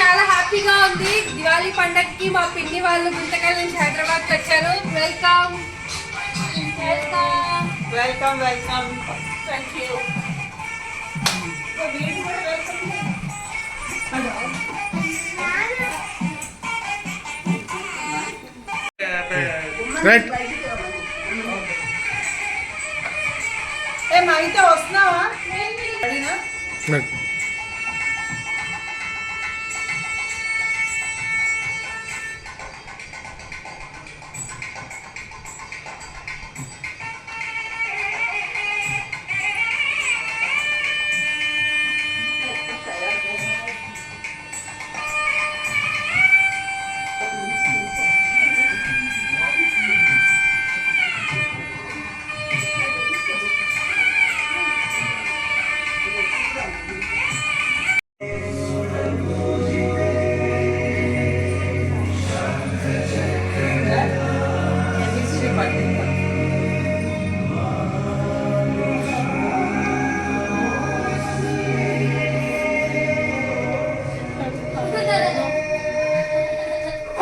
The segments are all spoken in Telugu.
చాలా హ్యాపీగా ఉంది. దివాళీ పండగకి మా పిన్ని వాళ్ళు గుంతకల్ నుంచి హైదరాబాద్కి వచ్చారు. Welcome. Welcome. Welcome welcome. Thank you మా అయితే వస్తున్నావా?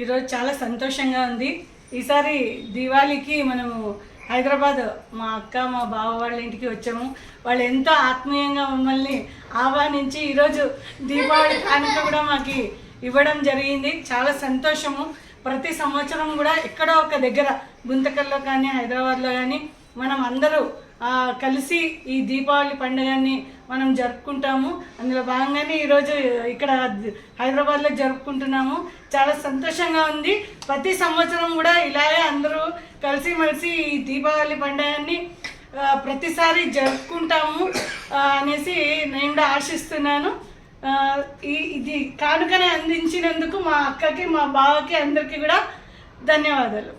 ఈరోజు చాలా సంతోషంగా ఉంది. ఈసారి దివాళీకి మనము హైదరాబాద్ మా అక్క మా బావ వాళ్ళ ఇంటికి వచ్చాము. వాళ్ళు ఎంతో ఆత్మీయంగా మమ్మల్ని ఆహ్వానించి ఈరోజు దీపావళి కానుక కూడా మాకు ఇవ్వడం జరిగింది. చాలా సంతోషము. ప్రతి సంవత్సరం కూడా ఎక్కడో ఒక దగ్గర గుంతకల్లో కానీ హైదరాబాద్లో కానీ మనం అందరూ కలిసి ఈ దీపావళి పండుగని మనం జరుపుకుంటాము. అందులో భాగంగానే ఈరోజు ఇక్కడ హైదరాబాద్లో జరుపుకుంటున్నాము. చాలా సంతోషంగా ఉంది. ప్రతి సంవత్సరం కూడా ఇలాగే అందరూ కలిసిమెలిసి ఈ దీపావళి పండుగని ప్రతిసారి జరుపుకుంటాము అనేసి నేను కూడా ఆశిస్తున్నాను. ఈ ఇది కానుకని అందించినందుకు మా అక్కకి మా బావకి అందరికీ కూడా ధన్యవాదాలు.